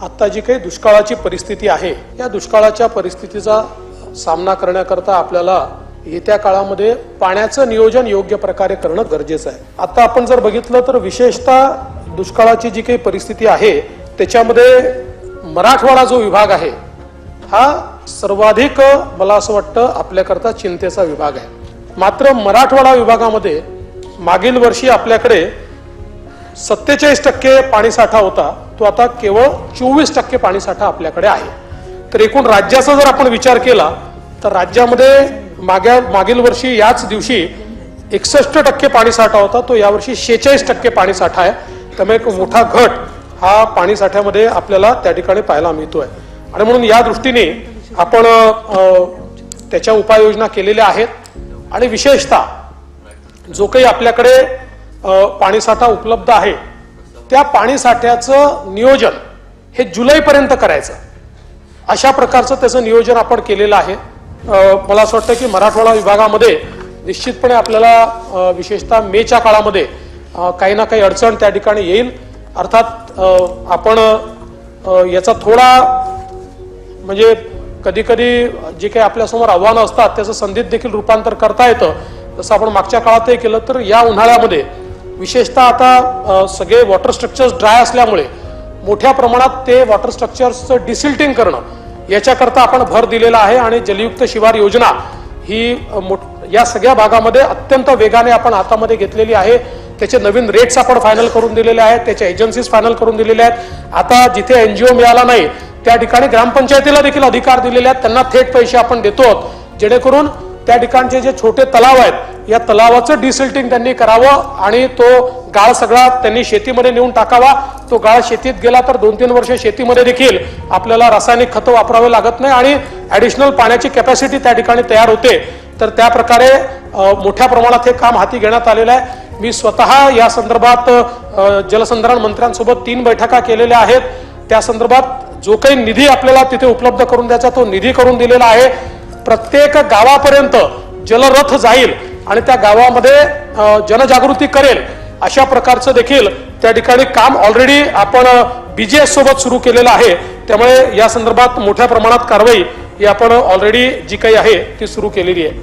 आता जी काही दुष्काळाची परिस्थिती आहे या दुष्काळाच्या परिस्थितीचा सामना करण्याकरता आपल्याला येत्या काळामध्ये पाण्याचं नियोजन योग्य प्रकारे करणं गरजेचं आहे. आता आपण जर बघितलं तर विशेषतः दुष्काळाची जी काही परिस्थिती आहे त्याच्यामध्ये मराठवाडा जो विभाग आहे हा सर्वाधिक मला असं वाटतं आपल्याकरता चिंतेचा विभाग आहे. मात्र मराठवाडा विभागामध्ये मागील वर्षी आपल्याकडे सत्तेचाळीस टक्के पाणीसाठा होता. तो आता केवळ चोवीस टक्के पाणीसाठा आपल्याकडे आहे. तर एकूण राज्याचा जर आपण विचार केला तर राज्यामध्ये माग्या मागील वर्षी याच दिवशी एकसष्ट टक्के पाणीसाठा होता तो यावर्षी शेहेचाळीस टक्के पाणीसाठा आहे. त्यामुळे एक मोठा घट हा पाणीसाठ्यामध्ये आपल्याला त्या ठिकाणी पाहायला मिळतोय. आणि म्हणून या दृष्टीने आपण त्याच्या उपाययोजना केलेल्या आहेत. आणि विशेषतः जो काही आपल्याकडे पाणीसाठा उपलब्ध आहे त्या पाणीसाठ्याचं नियोजन हे जुलैपर्यंत करायचं. अशा प्रकारचं त्याचं नियोजन आपण केलेलं आहे. मला असं वाटतं की मराठवाडा विभागामध्ये निश्चितपणे आपल्याला विशेषतः मेच्या काळामध्ये काही ना काही अडचण त्या ठिकाणी येईल. अर्थात आपण याचा थोडा म्हणजे कधी कधी जे काही आपल्यासमोर आव्हानं असतात त्याचं संधीत देखील रूपांतर करता येतं. जसं आपण मागच्या काळातही केलं तर या उन्हाळ्यामध्ये विशेषतः आता सगळे वॉटर स्ट्रक्चर्स ड्राय असल्यामुळे मोठ्या प्रमाणात ते वॉटर स्ट्रक्चर्सचं डिसिल्टिंग करणं याच्याकरता आपण भर दिलेला आहे आणि जलयुक्त शिवार योजना ही या सगळ्या भागामध्ये अत्यंत वेगाने आपण हातामध्ये घेतलेली आहे त्याचे नवीन रेट्स आपण फायनल करून दिलेले आहेत त्याच्या एजन्सीज फायनल करून दिलेल्या आहेत आता जिथे एनजीओ मिळाला नाही त्या ठिकाणी ग्रामपंचायतीला देखील अधिकार दिलेले आहेत त्यांना थेट पैसे आपण देतो आहोत. जेणेकरून त्या ठिकाणचे जे छोटे तलाव आहेत या तलावाचं डिसिल्टिंग त्यांनी करावं आणि तो गाळ सगळा त्यांनी शेतीमध्ये नेऊन टाकावा. तो गाळ शेतीत गेला तर दोन तीन वर्ष शेतीमध्ये देखील आपल्याला रासायनिक खतं वापरावे लागत नाही आणि ऍडिशनल पाण्याची कॅपॅसिटी त्या ठिकाणी तयार होते. तर त्या प्रकारे मोठ्या प्रमाणात हे काम हाती घेण्यात आलेलं आहे. मी स्वतः या संदर्भात जलसंधारण मंत्र्यांसोबत तीन बैठका केलेल्या आहेत. त्या संदर्भात जो काही निधी आपल्याला तिथे उपलब्ध करून द्यायचा तो निधी करून दिलेला आहे. प्रत्येक गावापर्यंत जलरथ जाईल आणि त्या गावामध्ये जनजागृती करेल. अशा प्रकारचं देखील त्या ठिकाणी काम ऑलरेडी आपण बीजेएस सोबत सुरू केलेलं आहे. त्यामुळे या संदर्भात मोठ्या प्रमाणात कारवाई ही आपण ऑलरेडी जी काही आहे ती सुरू केलेली आहे.